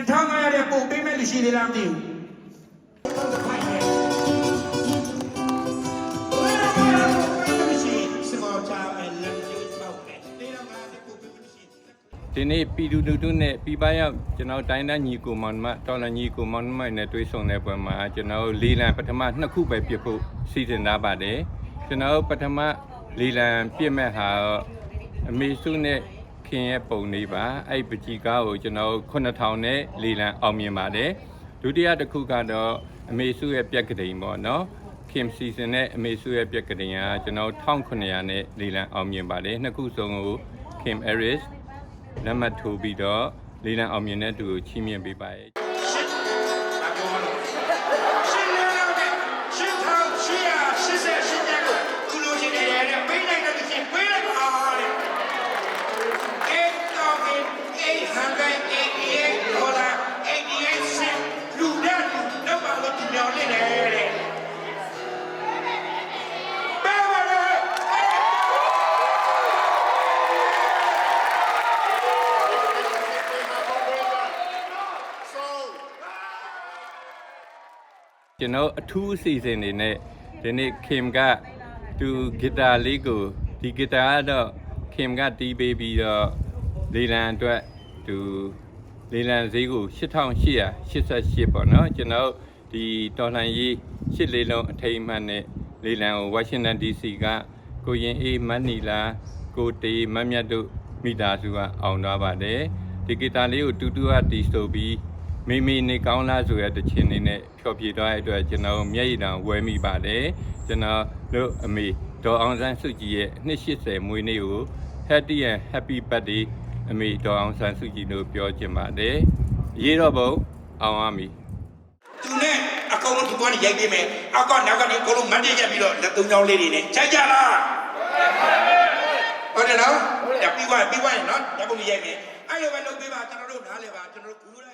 2500တဲ့ပို့ပေးမဲ့လူရှိသေးလားမသိဘူးစမောချာမယ်လမ်းကြီးပေါ့ပဲတေးရမှာဒီပို့ပေးမရှိဒီနေ့ပြည်သူလူထုနဲ့ပြည်ပရောက်ကျွန်တော်တိုင်းတိုင်းညီကိုမောင်နှမတော်လန်ညီကိုမောင်နှမနဲ့တွေ့ဆုံတဲ့ပွဲမှာကျွန်တော်လေးလံပထမနှစ်ခုပဲပြစ်ဖို့စီစဉ်ထားပါတယ်ကျွန်တော်ပထမလေးလံပြစ်မဲ့ဟာအမေစုနဲ့ ခင်ရဲ့ပုံလေးပါအဲ့ပကြီးကားကိုကျွန်တော်9000နဲ့လေးလံအောင်မြင်ပါတယ်ဒုတိယတစ်ခုကတော့အမေစုရဲ့ပြက်ကတိန်ပေါ့နော်ခင်စီစဉ်နဲ့အမေစုရဲ့ပြက်ကတိန်ကကျွန်တော်1900နဲ့လေးလံအောင်မြင်ပါတယ်နှစ်ခုစုံကိုခင်အဲရစ်လက်မှတ်ထိုးပြီးတော့လေးလံအောင်မြင်တဲ့သူကိုချီးမြှင့်ပေးပါရဲ့ရှ 8,888 dollar 88 cent လူတဲ့လူတော့ပါလို့သူညောင်းနေတယ်တဲ့ပေးပါလေကျွန်တော်အထူးအစီအစဉ်နေနဲ့ဒီနေ့ခင်ကသူဂီတာလေးကိုဒီဂီတာကတော့ခင်ကတီးပေးပြီးတော့လေးလံအတွက် သူလေးလံဈေးကို8888ပေါ့နော်ကျွန်တော်ဒီတော်လှန်ရေးရှစ်လေးလုံးအထိမ်းအမှတ်နဲ့လေးလံကိုဝါရှင်တန် DC ကကိုရင်အေးမတ်နီလာကိုတေမတ်မြတ်တို့မိသားစုကအောင်သွားပါတယ်ဒီဂီတာလေးကိုတူတူကတီးဆိုပြီးမိမိနေကောင်းလားဆိုရတဲ့ချင်းလေးနဲ့ဖြောပြသွားတဲ့အတွက်ကျွန်တော်မျက်ရည်တောင်ဝဲမိပါတယ်ကျွန်တော်တို့အမေဒေါ်အောင်ဆန်းစုကြည်ရဲ့နှစ်80မွေးနေ့ကို Happy and Happy Birthday အမေဒေါ်အောင်ဆန်းစုကြည်တို့ပြောချင်ပါတယ်ရေးတော့ဘုံအောင်ရမည်သူနဲ့အကောင်လုံးဒီပေါ်နေရိုက်ပေးမယ်အောက်ကနောက်ကနေအကောင်လုံးမတ်တက်ရက်ပြီးတော့လက်သုံးချောင်းလေးတွေနဲ့ခြိုက်ကြလားဟုတ်တယ်နော်ဒါပြီးသွားပြီးသွားရင်နော်ဓာတ်ပုံကြီးရိုက်မယ်အဲ့လိုပဲလုပ်ပေးပါကျွန်တော်တို့နားလဲပါကျွန်တော်တို့ကူလာ